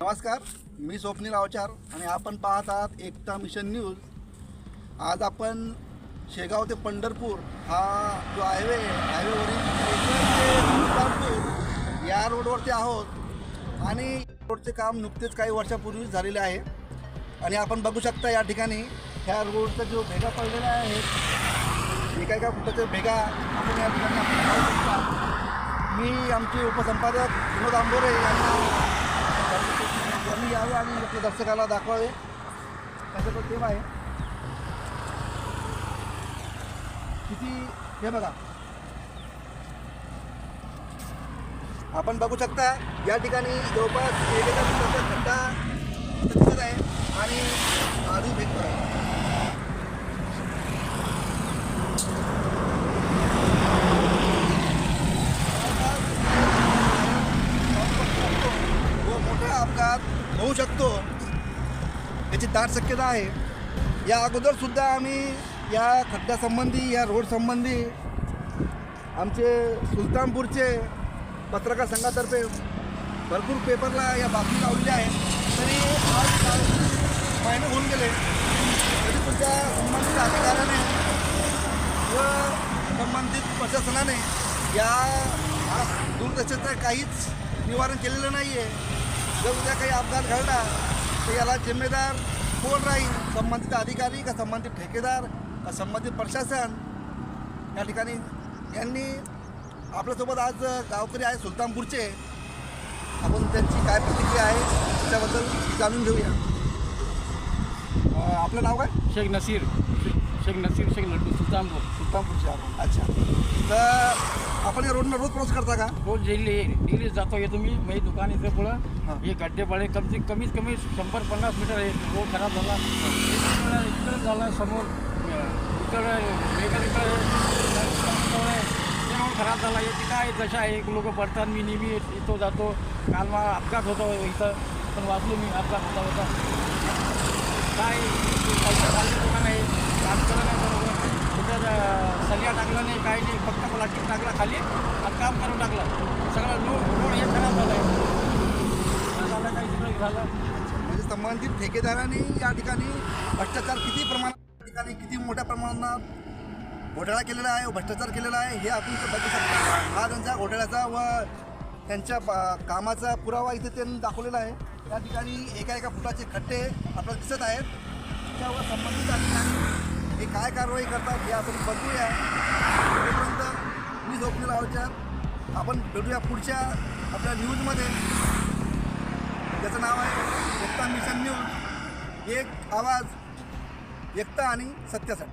नमस्कार मी स्वप्नील अवचार आणि आपण पाहत आहात एकता मिशन न्यूज. आज आपण शेगाव ते पंढरपूर हा जो हायवे हायवेवरील या रोडवरती आहोत. आणि रोडचे काम नुकतेच काही वर्षापूर्वीच झालेले आहे. आणि आपण बघू शकता या ठिकाणी ह्या रोडचा जो भेगा पडलेला आहे एका एका फुटाच्या भेगा आपण या ठिकाणी मी आमचे उपसंपादक विनोद आंबोरे यांना तुम्ही यावे आणि आपल्या दर्शकाला दाखवावे. त्याच्याकडे तेव्हा आहे. किती? हे बघा. आपण बघू शकता या ठिकाणी जवळपास एक एका दिसत आहे. आणि आधी भेटतो आहे व मोठा अपघात होऊ शकतो. याची दाट शक्यता आहे. या अगोदरसुद्धा आम्ही या खड्ड्यासंबंधी या रोडसंबंधी आमचे सुलतानपूरचे पत्रकार संघातर्फे भरपूर पेपरला या बातमी लावलेल्या आहेत. तरी आज महिने होऊन गेले. तरी सुद्धा संबंधित अधिकाऱ्याने व संबंधित प्रशासनाने या हा काहीच निवारण केलेलं नाही आहे जर उद्या काही अपघात घडला तर याला जिम्मेदार कोण राहील? संबंधित अधिकारी का संबंधित ठेकेदार का संबंधित प्रशासन? या ठिकाणी यांनी आपल्यासोबत आज गावकरी आहे सुलतानपूरचे आपण त्यांची काय प्रतिक्रिया आहे त्याच्याबद्दल जाणून घेऊया. आपलं नाव काय? शेख नसीर. शेख नसीर शेख लड्डू सुल्तानपूर. सुलतानपूरचे आपण अच्छा. तर आपण या रोडनं रोज क्रॉस करता का? रोज डेली डेली जातो येतो मी माझी दुकान इथे. पुढं. हे. गड्डे पडे कम से कमीत कमी शंभर पन्नास मीटर आहे. रोड खराब झाला. इकडं इकडं झाला समोर इकडं वेगळं इकडं खराब झाला. येते काय जशा आहे? लोक पडतात. मी नेहमी येतो जातो. काल मला अपघात होता इथं. पण वाचलो मी अपघात होता होता. काय पैसा घालणे दुकान आहे काम केलं नाही बरोबर कुठं सगळ्या टाकला नाही काय नाही फक्त प्लास्टिक टाकला खाली आणि काम करून टाकलं. सगळं रोड रोड हे खराब झालं आहे झालं काही झालं. म्हणजे संबंधित ठेकेदारांनी या ठिकाणी भ्रष्टाचार किती प्रमाणात या ठिकाणी किती मोठ्या प्रमाणात घोटाळा केलेला आहे भ्रष्टाचार केलेला आहे हे आपण बघू शकतो. हा त्यांचा घोटाळ्याचा व त्यांच्या कामाचा पुरावा इथे त्यांनी दाखवलेला आहे. या ठिकाणी एका एका फुटाचे खड्डे आपल्याला दिसत आहेत. त्यावर संबंधित आणि काय कारवाई करतात हे आपण बघूया. तोपर्यंत मी झोपलेला आहोत आपण भेटूया पुढच्या आपल्या न्यूजमध्ये त्याचं नाव आहे एकता मिशन न्यूज. एक आवाज एकता आणि सत्यासाठी.